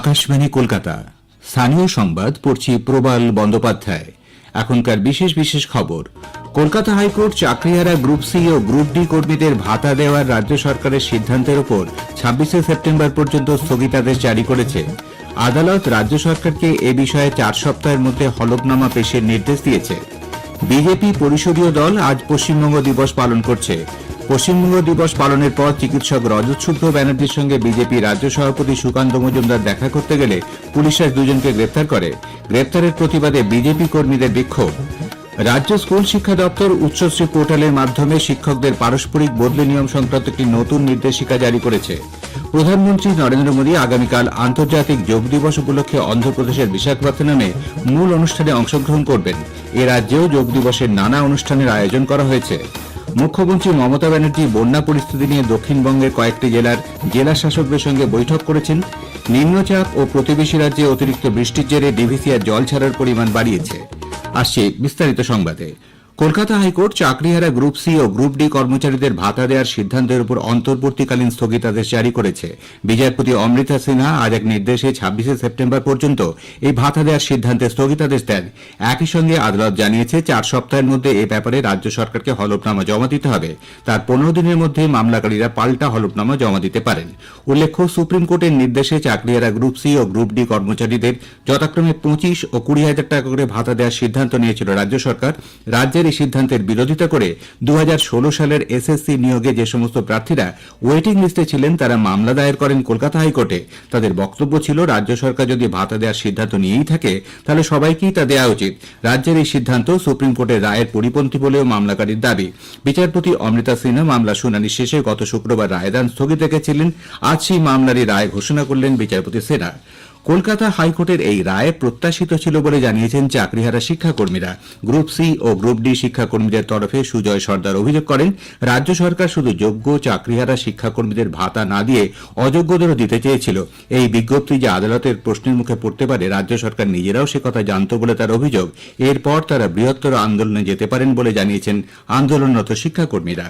আকাশবাণী কলকাতা। স্থানীয় সংবাদ পড়ছি প্রবাল বন্দ্যোপাধ্যায়। এখনকার বিশেষ বিশেষ খবর। কলকাতা হাইকোর্ট চাকরিহারা গ্রুপ সি ও গ্রুপ ডি কর্মীদের ভাতা দেওয়ার রাজ্য সরকারের সিদ্ধান্তের উপর ছাব্বিশে সেপ্টেম্বর পর্যন্ত স্থগিতাদেশ জারি করেছে। আদালত রাজ্য সরকারকে এ বিষয়ে চার সপ্তাহের মধ্যে হলফনামা পেশের নির্দেশ দিয়েছে। বিজেপি পরিষদীয় দল আজ পশ্চিমবঙ্গ দিবস পালন করছে। পশ্চিমবঙ্গ দিবস পালনের পর চিকিৎসক রজত শুভ্র ব্যানার্জির সঙ্গে বিজেপি রাজ্য সভাপতি সুকান্ত মজুমদার দেখা করতে গেলে পুলিশ আজ দুজনকে গ্রেপ্তার করে। গ্রেপ্তারের প্রতিবাদে বিজেপি কর্মীদের বিক্ষোভ। রাজ্য স্কুল শিক্ষা দপ্তর উচ্চশ্রী পোর্টালের মাধ্যমে শিক্ষকদের পারস্পরিক বদলি নিয়ম সংক্রান্ত একটি নতুন নির্দেশিকা জারি করেছে। প্রধানমন্ত্রী নরেন্দ্র মোদী আগামীকাল আন্তর্জাতিক যোগ দিবস উপলক্ষে অন্ধ্রপ্রদেশের বিশাখাপত্তনমে মূল অনুষ্ঠানে অংশগ্রহণ করবেন। এ রাজ্যেও যোগ দিবসের নানা অনুষ্ঠানের আয়োজন করা হয়েছে। মুখ্যমন্ত্রী মমতা ব্যানার্জি বন্যা পরিস্থিতি নিয়ে দক্ষিণবঙ্গের কয়েকটি জেলার জেলা শাসকদের সঙ্গে বৈঠক করেছেন। নিম্নচাপ ও প্রতিবেশী রাজ্যে অতিরিক্ত বৃষ্টির জেরে ডিভিসিআর জল ছাড়ার পরিমাণ বাড়িয়েছে। আসছে বিস্তারিত সংবাদে। কলকাতা হাইকোর্ট চাকরিহারা গ্রুপ সি ও গ্রুপ ডি কর্মচারীদের ভাতা দেওয়ার সিদ্ধান্তের উপর অন্তর্বর্তীকালীন স্থগিতাদেশ জারি করেছে। বিচারপতি অমৃতা সিনহা আজ এক নির্দেশে ছাব্বিশে সেপ্টেম্বর পর্যন্ত এই ভাতা দেওয়ার সিদ্ধান্তে স্থগিতাদেশ দেন। একই সঙ্গে আদালত জানিয়েছে, চার সপ্তাহের মধ্যে এ ব্যাপারে রাজ্য সরকারকে হলফনামা জমা দিতে হবে। তার পনেরো দিনের মধ্যে মামলাকারীরা পাল্টা হলফনামা জমা দিতে পারেন। উল্লেখ্য, সুপ্রিম কোর্টের নির্দেশে চাকরিহারা গ্রুপ সি ও গ্রুপ ডি কর্মচারীদের যথাক্রমে পঁচিশ ও কুড়ি হাজার টাকা করে ভাতা দেওয়ার সিদ্ধান্ত নিয়েছিল রাজ্য সরকার। রাজ্যের এই সিদ্ধান্তের বিরোধিতা করে দু হাজার ষোলো সালের এসএসসি নিয়োগে যে সমস্ত প্রার্থীরা ওয়েটিং লিস্টে ছিলেন, তারা মামলা দায়ের করেন কলকাতা হাইকোর্টে। তাদের বক্তব্য ছিল, রাজ্য সরকার যদি ভাতা দেওয়ার সিদ্ধান্ত নিয়েই থাকে, তাহলে সবাইকেই তা দেওয়া উচিত। রাজ্যের এই সিদ্ধান্ত সুপ্রিম কোর্টের রায়ের পরিপন্থী বলেও মামলাকারীর দাবি। বিচারপতি অমৃতা সিনহা মামলা শুনানি শেষে গত শুক্রবার রায়দান স্থগিত রেখেছিলেন। আজ সেই মামলারই রায় ঘোষণা করলেন বিচারপতি সিনহা। কলকাতা হাইকোর্টের এই রায় প্রত্যাশিত ছিল বলে জানিয়েছেন চাকরিহারা শিক্ষাকর্মীরা। গ্রুপ সি ও গ্রুপ ডি শিক্ষাকর্মীদের তরফে সুজয় সর্দার অভিযোগ করেন, রাজ্য সরকার শুধু যোগ্য চাকরিহারা শিক্ষাকর্মীদের ভাতা না দিয়ে অযোগ্যদেরও দিতে চেয়েছিল। এই বিজ্ঞপ্তি যে আদালতের প্রশ্নের মুখে পড়তে পারে, রাজ্য সরকার নিজেরাও সে কথা জানত বলে তার অভিযোগ। এরপর তারা বৃহত্তর আন্দোলনে যেতে পারেন বলে জানিয়েছেন আন্দোলনরত শিক্ষাকর্মীরা।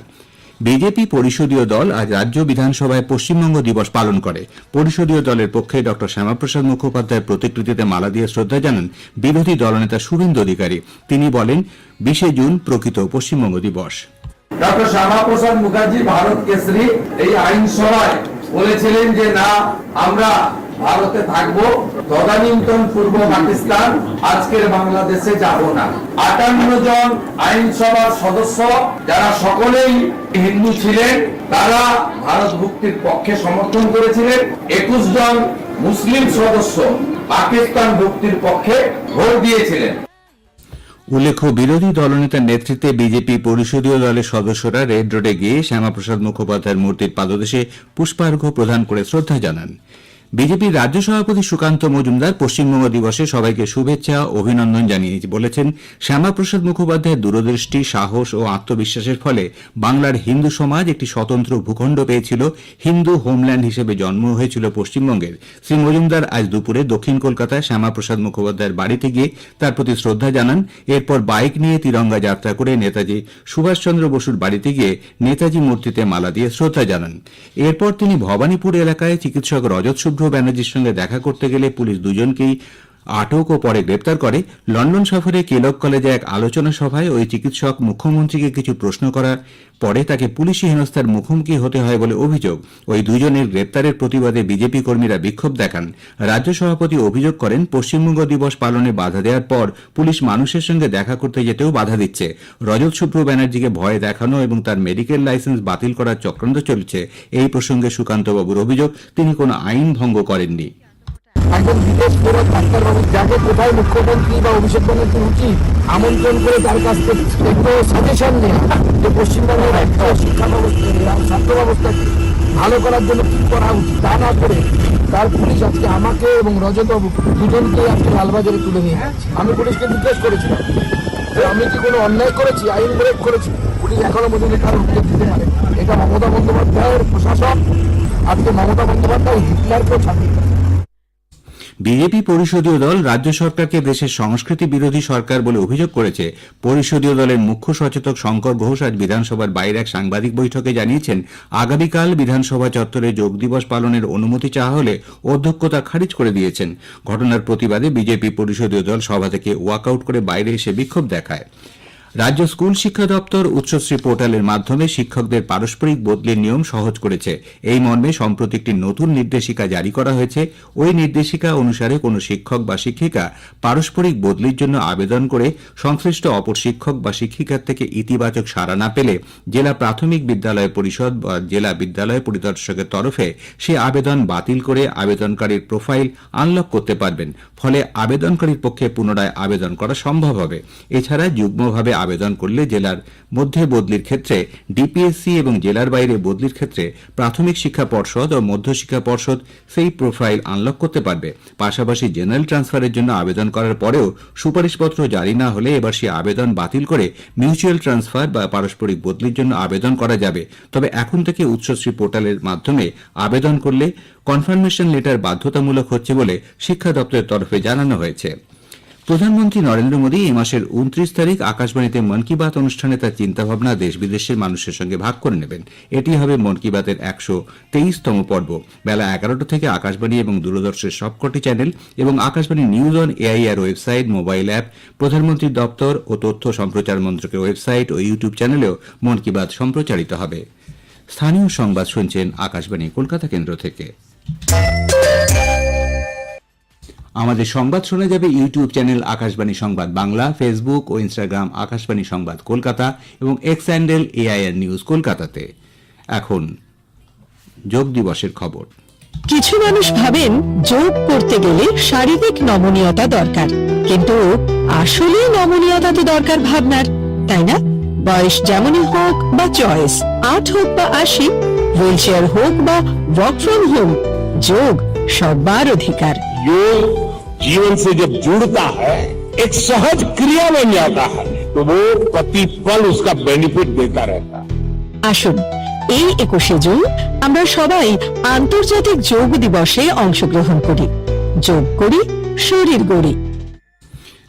বিজেপি পরিষদীয় দল আজ রাজ্য বিধানসভায় পশ্চিমবঙ্গ দিবস পালন করে। পরিষদীয় দলের পক্ষে ড. শ্যামাপ্রসাদ মুখোপাধ্যায়ের প্রতিকৃতিতে মালা দিয়ে শ্রদ্ধা জানান বিরোধী দলনেতা শুভেন্দু অধিকারী। তিনি বলেন, বিশে জুন প্রকৃত পশ্চিমবঙ্গ দিবস। ডক্টর শ্যামাপ্রসাদ মুখার্জি ভারত কেসরি এই আইনসভায় বলেছিলেন যে, না, আমরা ভারতে থাকব, তদানীন্তন পূর্ব পাকিস্তান, আজকের বাংলাদেশে যাব না। আটান্ন জন আইনসভার সদস্য, যারা সকলেই হিন্দু ছিলেন, তারা ভারত মুক্তির পক্ষে সমর্থন করেছিলেন। একুশ জন মুসলিম সদস্য পাকিস্তান মুক্তির পক্ষে ভোট দিয়েছিলেন। উল্লেখ্য, বিরোধী দলনেতার নেতৃত্বে বিজেপি পরিষদীয় দলের সদস্যরা রেড রোডে গিয়ে শ্যামাপ্রসাদ মুখোপাধ্যায়ের মূর্তির পাদদেশে পুষ্পার্ঘ্য প্রদান করে শ্রদ্ধা জানান। বিজেপির রাজ্য সভাপতি সুকান্ত মজুমদার পশ্চিমবঙ্গ দিবসে সবাইকে শুভেচ্ছা, অভিনন্দন জানিয়ে বলেছেন, শ্যামাপ্রসাদ মুখোপাধ্যায়ের দূরদৃষ্টি, সাহস ও আত্মবিশ্বাসের ফলে বাংলার হিন্দু সমাজ একটি স্বতন্ত্র ভূখণ্ড পেয়েছিল। হিন্দু হোমল্যান্ড হিসেবে জন্ম হয়েছিল পশ্চিমবঙ্গের। শ্রী মজুমদার আজ দুপুরে দক্ষিণ কলকাতায় শ্যামাপ্রসাদ মুখোপাধ্যায়ের বাড়িতে গিয়ে তার প্রতি শ্রদ্ধা জানান। এরপর বাইক নিয়ে তিরঙ্গা যাত্রা করে নেতাজি সুভাষচন্দ্র বসুর বাড়িতে গিয়ে নেতাজি মূর্তিতে মালা দিয়ে শ্রদ্ধা জানান। এরপর তিনি ভবানীপুর এলাকায় চিকিৎসক রজত ব্যানার্জির সঙ্গে দেখা করতে গেলে পুলিশ দুজনকেই আটক ও পরে গ্রেপ্তার করে। লন্ডন সফরে কেলক কলেজে এক আলোচনা সভায় ওই চিকিৎসক মুখ্যমন্ত্রীকে কিছু প্রশ্ন করার পরে তাকে পুলিশি হেনস্থার মুখোমুখি হতে হয় বলে অভিযোগ। ওই দুজনের গ্রেপ্তারের প্রতিবাদে বিজেপি কর্মীরা বিক্ষোভ দেখান। রাজ্য সভাপতি অভিযোগ করেন, পশ্চিমবঙ্গ দিবস পালনে বাধা দেওয়ার পর পুলিশ মানুষের সঙ্গে দেখা করতে যেতেও বাধা দিচ্ছে। রজত শুভ্র ব্যানার্জিকে ভয় দেখানো এবং তার মেডিকেল লাইসেন্স বাতিল করার চক্রান্ত চলছে। এই প্রসঙ্গে সুকান্তবাবুর অভিযোগ, তিনি কোনো আইন ভঙ্গ করেননি। একজন বিদেশ ফেরত ডাক্তারবাবু যাকে কোথায় মুখ্যমন্ত্রী বা অভিষেক ব্যানার্জি উচিত, আমন্ত্রণ করে তার কাছ থেকে সাজেশন নেওয়া যে পশ্চিমবঙ্গের একটা শিক্ষা ব্যবস্থা ছাত্র ব্যবস্থাকে ভালো করার জন্য কি করা উচিত তা না করে তার পুলিশ আজকে আমাকে এবং রজতবাবু দুজনকে আজকে লালবাজারে তুলে নিয়ে। আমি পুলিশকে জিজ্ঞেস করেছিলাম যে আমি কি কোনো অন্যায় করেছি, আইন ব্রেক করেছি? পুলিশ এখনও পর্যন্ত তার উত্তর দিতে পারে এটা মমতা বন্দ্যোপাধ্যায়ের প্রশাসন, আজকে মমতা বন্দ্যোপাধ্যায় হিটলারকেও ছাড়িয়ে বিজেপি পরিষদীয় দল রাজ্য সরকারকে দেশের সংস্কৃতি বিরোধী সরকার বলে অভিযোগ করেছে। পরিষদীয় দলের মুখ্য সচেতক শঙ্কর ঘোষ আজ বিধানসভার বাইরে এক সাংবাদিক বৈঠকে জানিয়েছেন, আগামীকাল বিধানসভা চত্বরে যোগ দিবস পালনের অনুমতি চাওয়া হলে অধ্যক্ষ তা খারিজ করে দিয়েছেন। ঘটনার প্রতিবাদে বিজেপি পরিষদীয় দল সভা থেকে ওয়াকআউট করে বাইরে এসে বিক্ষোভ দেখায়। রাজ্য স্কুল শিক্ষা দপ্তর উচ্চশ্রী পোর্টালের মাধ্যমে শিক্ষকদের পারস্পরিক বদলির নিয়ম সহজ করেছে। এই মর্মে সম্প্রতি একটি নতুন নির্দেশিকা জারি করা হয়েছে। ওই নির্দেশিকা অনুসারে কোনো শিক্ষক বা শিক্ষিকা পারস্পরিক বদলির জন্য আবেদন করে সংশ্লিষ্ট অপর শিক্ষক বা শিক্ষিকার থেকে ইতিবাচক সাড়া না পেলে জেলা প্রাথমিক বিদ্যালয় পরিষদ বা জেলা বিদ্যালয় পরিদর্শকের তরফে সে আবেদন বাতিল করে আবেদনকারীর প্রোফাইল আনলক করতে পারবেন। ফলে আবেদনকারীর পক্ষে পুনরায় আবেদন করা সম্ভব হবে। এছাড়া যুগ্মভাবে আবেদন করলে জেলার মধ্যে বদলির ক্ষেত্রে ডিপিএসসি এবং জেলার বাইরে বদলির ক্ষেত্রে প্রাথমিক শিক্ষা পর্ষদ ও মধ্যশিক্ষা পর্ষদ সেই প্রোফাইল আনলক করতে পারবে। পাশাপাশি জেনারেল ট্রান্সফারের জন্য আবেদন করার পরেও সুপারিশপত্র জারি না হলে এবার সে আবেদন বাতিল করে মিউচুয়াল ট্রান্সফার বা পারস্পরিক বদলির জন্য আবেদন করা যাবে। তবে এখন থেকে উচ্চশ্রী পোর্টালের মাধ্যমে আবেদন করলে কনফার্মেশন লেটার বাধ্যতামূলক হচ্ছে বলে শিক্ষা দপ্তরের তরফে জানানো হয়েছে। প্রধানমন্ত্রী নরেন্দ্র মোদী এই মাসের উনত্রিশ তারিখ আকাশবাণীতে মন কি বাত অনুষ্ঠানে তার চিন্তাভাবনা দেশ বিদেশের মানুষের সঙ্গে ভাগ করে নেবেন। এটি হবে মন কি বাতের একশো তেইশতম পর্ব। বেলা এগারোটা থেকে আকাশবাণী এবং দূরদর্শের সবকটি চ্যানেল এবং Akashvani news on AIR website, mobile app প্রধানমন্ত্রীর দপ্তর ও তথ্য সম্প্রচার মন্ত্রকের ওয়েবসাইট ও ইউটিউব চ্যানেলেও মন কি বাত সম্প্রচারিত হবে। স্থানীয় সংবাদ শুনছেন আকাশবাণী, কলকাতা কেন্দ্র থেকে। আমাদের সংবাদ শোনা যাবে ইউটিউব চ্যানেল আকাশবাণী সংবাদ বাংলা, ফেসবুক ও ইনস্টাগ্রাম আকাশবাণী সংবাদ কলকাতা এবং এক্স হ্যান্ডেল এআইআর নিউজ কলকাতাতে। এখন যোগ দিবসের খবর। কিছু মানুষ ভাবেন যোগ করতে গেলে শারীরিক নমনীয়তা দরকার, কিন্তু আসলে নমনীয়তা তো দরকার ভাবনার, তাই না? বয়স যেমনই হোক বা চয়েস, আট হোক বা আশি, হুইল চেয়ার হোক বা ওয়ার্ক ফ্রম হোম যোগ সবার অধিকার योग जीवन से जब जुड़ता है एक सहज क्रिया बन जाता है तो वो प्रतिपल उसका बेनिफिट देता रहता है আসুন এই একুশে জুন আমরা সবাই আন্তর্জাতিক যোগ দিবসে অংশগ্রহণ করি যোগ করি শরীর গড়ি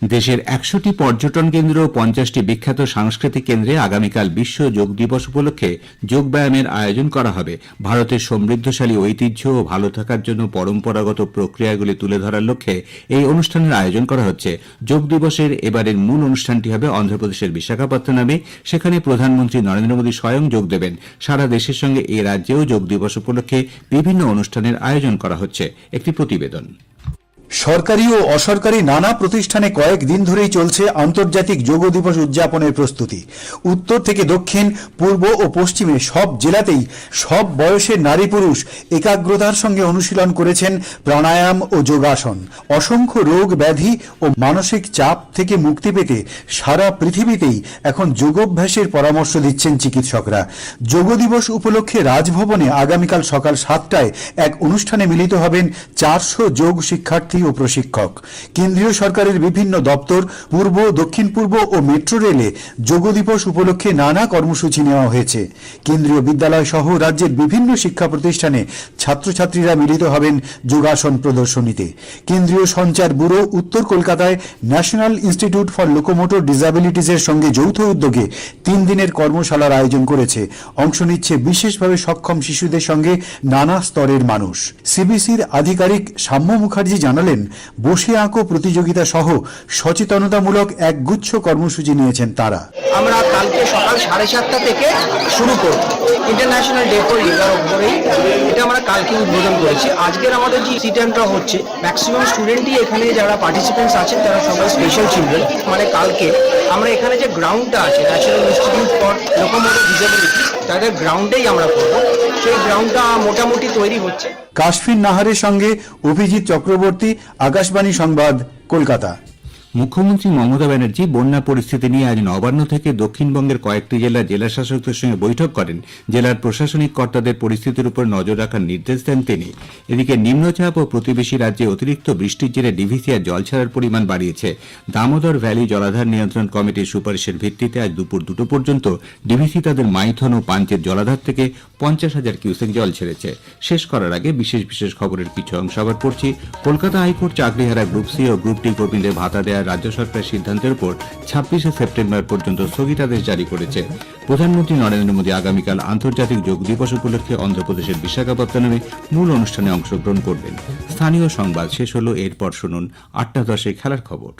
দেশের একশোটি পর্যটন কেন্দ্র ও পঞ্চাশটি বিখ্যাত সাংস্কৃতিক কেন্দ্রে আগামীকাল বিশ্ব যোগ দিবস উপলক্ষে যোগ ব্যায়ামের আয়োজন করা হবে। ভারতের সমৃদ্ধশালী ঐতিহ্য ও ভালো থাকার জন্য পরম্পরাগত প্রক্রিয়াগুলি তুলে ধরার লক্ষ্যে এই অনুষ্ঠানের আয়োজন করা হচ্ছে। যোগ দিবসের এবারের মূল অনুষ্ঠানটি হবে অন্ধ্রপ্রদেশের বিশাখাপত্তনমে। সেখানে প্রধানমন্ত্রী নরেন্দ্র মোদী স্বয়ং যোগ দেবেন। সারা দেশের সঙ্গে এ রাজ্যেও যোগ দিবস উপলক্ষে বিভিন্ন অনুষ্ঠানের আয়োজন করা হচ্ছে। একটি প্রতিবেদন। সরকারি ও অসরকারি নানা প্রতিষ্ঠানে কয়েক দিন ধরেই চলছে আন্তর্জাতিক যোগ দিবস উদযাপনের প্রস্তুতি। উত্তর থেকে দক্ষিণ, পূর্ব ও পশ্চিমে সব জেলাতেই সব বয়সের নারী পুরুষ একাগ্রতার সঙ্গে অনুশীলন করেছেন প্রাণায়াম ও যোগাসন। অসংখ্য রোগ ব্যাধি ও মানসিক চাপ থেকে মুক্তি পেতে সারা পৃথিবীতেই এখন যোগাভ্যাসের পরামর্শ দিচ্ছেন চিকিৎসকরা। যোগ দিবস উপলক্ষে রাজভবনে আগামীকাল সকাল সাতটায় এক অনুষ্ঠানে মিলিত হবেন চারশো যোগ শিক্ষার্থী ও প্রশিক্ষক। কেন্দ্রীয় সরকারের বিভিন্ন দপ্তর, পূর্ব, দক্ষিণ পূর্ব ও মেট্রো রেলে যোগ দিবস উপলক্ষে নানা কর্মসূচি নেওয়া হয়েছে। কেন্দ্রীয় বিদ্যালয় সহ রাজ্যের বিভিন্ন শিক্ষা প্রতিষ্ঠানে ছাত্রছাত্রীরা মিলিত হবেন যোগাসন প্রদর্শনীতে। কেন্দ্রীয় সঞ্চার ব্যুরো উত্তর কলকাতায় ন্যাশনাল ইনস্টিটিউট ফর লোকোমোটর ডিসাবিলিটিসের সঙ্গে যৌথ উদ্যোগে তিন দিনের কর্মশালার আয়োজন করেছে। অংশ নিচ্ছে বিশেষভাবে সক্ষম শিশুদের সঙ্গে নানা স্তরের মানুষ। সিবিসির আধিকারিক সাম্য মুখার্জি জানালেন বসে আঁকো প্রতিযোগিতা সহ সচেতনতামূলক এক গুচ্ছ কর্মসূচি নিয়েছেন তারা। আমরা কালকে সকাল সাড়ে সাতটা থেকে শুরু করব। ইন্টারন্যাশনাল ডে ফর যোগার উপরেই। এটা আমরা কালকে উদ্বোধন করেছি। আজকের আমাদের যে সিটেনটা হচ্ছে ম্যাক্সিমাম স্টুডেন্টই এখানে যারা পার্টিসিপেন্টস আছেন তারা সবাই স্পেশাল চিলড্রেন মানে কালকে আমরা এখানে যে গ্রাউন্ডটা আছে national institute for locomotive disability তাদের গ্রাউন্ডেই আমরা করব। সেই গ্রাউন্ডটা মোটামুটি তৈরি হচ্ছে। কাশফিন নাহারের সঙ্গে অভিজিৎ চক্রবর্তী আকাশবাণী সংবাদ কলকাতা। মুখ্যমন্ত্রী মমতা ব্যানার্জি বন্যা পরিস্থিতি নিয়ে আজ নবান্ন থেকে দক্ষিণবঙ্গের কয়েকটি জেলার জেলা শাসকদের সঙ্গে বৈঠক করেন। জেলার প্রশাসনিক কর্তাদের পরিস্থিতির উপর নজর রাখার নির্দেশ দেন তিনি। এদিকে নিম্নচাপ ও প্রতিবেশী রাজ্যে অতিরিক্ত বৃষ্টির জেরে ডিভিসিআর জল ছাড়ার পরিমাণ বাড়িয়েছে। দামোদর ভ্যালি জলাধার নিয়ন্ত্রণ কমিটির সুপারিশের ভিত্তিতে আজ দুপুর দুটো পর্যন্ত ডিভিসি তাদের মাইথন ও পাঞ্চের জলাধার থেকে পঞ্চাশ হাজার কিউসেক জল ছেড়েছে। শেষ করার আগে বিশেষ বিশেষ খবরের কিছু অংশ আবার পড়ছি। কলকাতা হাইকোর্ট চাকরিহারা গ্রুপ সি ও গ্রুপ ডি কর্মীদের ভাতা দেওয়ার রাজ্য সরকারের সিদ্ধান্তের উপর ছাব্বিশে সেপ্টেম্বর পর্যন্ত স্থগিতাদেশ জারি করেছে। প্রধানমন্ত্রী নরেন্দ্র মোদী আগামীকাল আন্তর্জাতিক যোগ দিবস উপলক্ষে অন্ধ্রপ্রদেশের বিশাখাপত্তনমে মূল অনুষ্ঠানে অংশগ্রহণ করবেন। স্থানীয় সংবাদ শেষ হল, এরপর শুনুন আটটা দশে খেলার খবর।